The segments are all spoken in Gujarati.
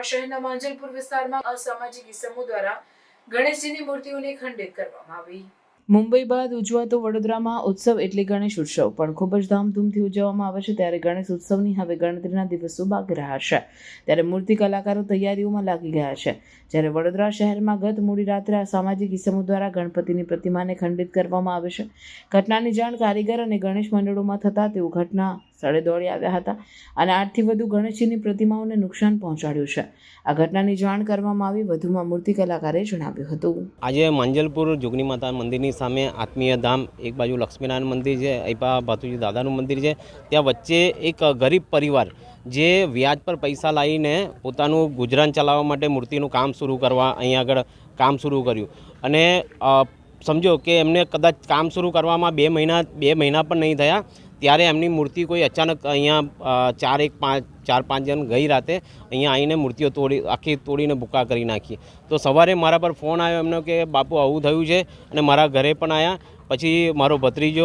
વડોદરા શહેરના માંજલપુર વિસ્તારમાં અસામાજિક ઇસમો દ્વારા ગણેશજીની મૂર્તિઓને ખંડિત કરવામાં આવી. મુંબઈ બાદ ઉજવાતો વડોદરામાં ઉત્સવ એટલે ગણેશ ઉત્સવ. પણ ખૂબ જ ધામધૂમથી ઉજવવામાં આવે છે ત્યારે ગણેશ ઉત્સવની હવે ગણતરીના દિવસો બાકી રહ્યા છે. ત્યારે મૂર્તિ કલાકારો તૈયારીઓમાં લાગી ગયા છે. જ્યારે વડોદરા શહેરમાં ગત મોડી રાત્રે સામાજિક ઇસમો દ્વારા ગણપતિની પ્રતિમાને ખંડિત કરવામાં આવે છે. ઘટનાની જાણ કારીગર અને ગણેશ મંડળોમાં થતાં તેઓ ઘટના સ્થળે દોડી આવ્યા હતા અને આઠથી વધુ ગણેશજીની પ્રતિમાઓને નુકસાન પહોંચાડ્યું છે. આ ઘટનાની જાણ કરવામાં આવી વધુમાં મૂર્તિ કલાકારે જણાવ્યું હતું. આજે માંજલપુર જુગની માતા મંદિરની સામે આત્મીય ધામ, એક બાજુ લક્ષ્મીનારાયણ મંદિર છે અહીપા ભાતુજી દાદાનું મંદિર છે. ત્યાં વચ્ચે એક ગરીબ પરિવાર જે વ્યાજ પર પૈસા લાવીને પોતાનું ગુજરાન ચલાવવા માટે મૂર્તિનું કામ શરૂ કરવા અહીં આગળ કામ શરૂ કર્યું. અને સમજો કે એમને કદાચ કામ શરૂ કરવામાં બે મહિના બે મહિના પણ નહીં થયા. ત્યારે એમની મૂર્તિ કોઈ અચાનક અહીંયા ચાર એક પાંચ, ચાર પાંચ જણ ગઈ રાતે, અહીંયા આવીને મૂર્તિઓ તોડી, આખી તોડીને ભૂકા કરી નાખી. તો સવારે મારા પર ફોન આવ્યો એમનો કે, બાપુ, આવું થયું છે. અને મારા ઘરે પણ આવ્યા પછી મારો ભત્રીજો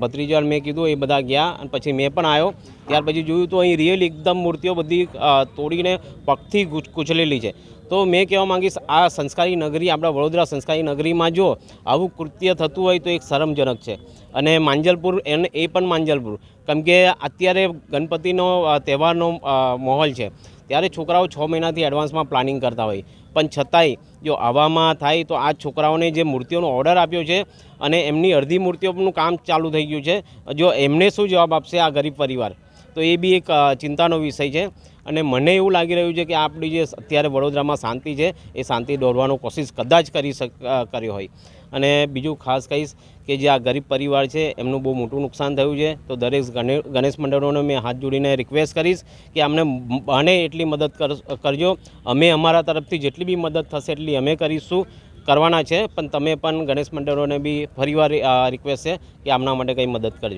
ભત્રીજો મેં કીધું, એ બધા ગયા. અને પછી મેં પણ આવ્યો. ત્યાર પછી જોયું તો અહીં રિયલ એકદમ મૂર્તિઓ બધી તોડીને પગથી કૂચ- કૂચલેલી છે. તો મેં કહેવા માંગીશ, આ સંસ્કારી નગરી આપણા વડોદરા સંસ્કારી નગરીમાં જો આવું કૃત્ય થતું હોય તો એક શરમજનક છે. અને માંજલપુર એને, એ પણ માંજલપુર. કેમ કે અત્યારે ગણપતિનો તહેવારનો માહોલ છે. ત્યારે છોકરાઓ છ મહિનાથી એડવાન્સમાં પ્લાનિંગ કરતા હોય. પણ છતાંય જો આવામાં થાય તો આ છોકરાઓને જે મૂર્તિઓનો ઓર્ડર આપ્યો છે અને એમની અડધી મૂર્તિઓનું કામ ચાલુ થઈ ગયું છે, જો એમને શું જવાબ આપશે આ ગરીબ પરિવાર? તો એ બી એક ચિંતાનો વિષય છે. અને મને એવું લાગી રહ્યું છે કે આપણી જે અત્યારે વડોદરામાં શાંતિ છે, એ શાંતિ દોરવાનો કોશિશ કદાચ કરી કર્યો હોય. અને બીજું ખાસ કહીશ કે જે આ ગરીબ પરિવાર છે, એમનું બહુ મોટું નુકસાન થયું છે. તો દરેક ગણેશ મંડળોને મેં હાથ જોડીને રિક્વેસ્ટ કરીશ કે અમને બને એટલી મદદ કર- કરજો. અમે અમારા તરફથી જેટલી બી મદદ થશે એટલી અમે કરીશું, કરવાના છે. પણ તમે પણ ગણેશ મંડળોને બી ફરીવાર રિક્વેસ્ટ છે કે આમના માટે કંઈ મદદ કરજો.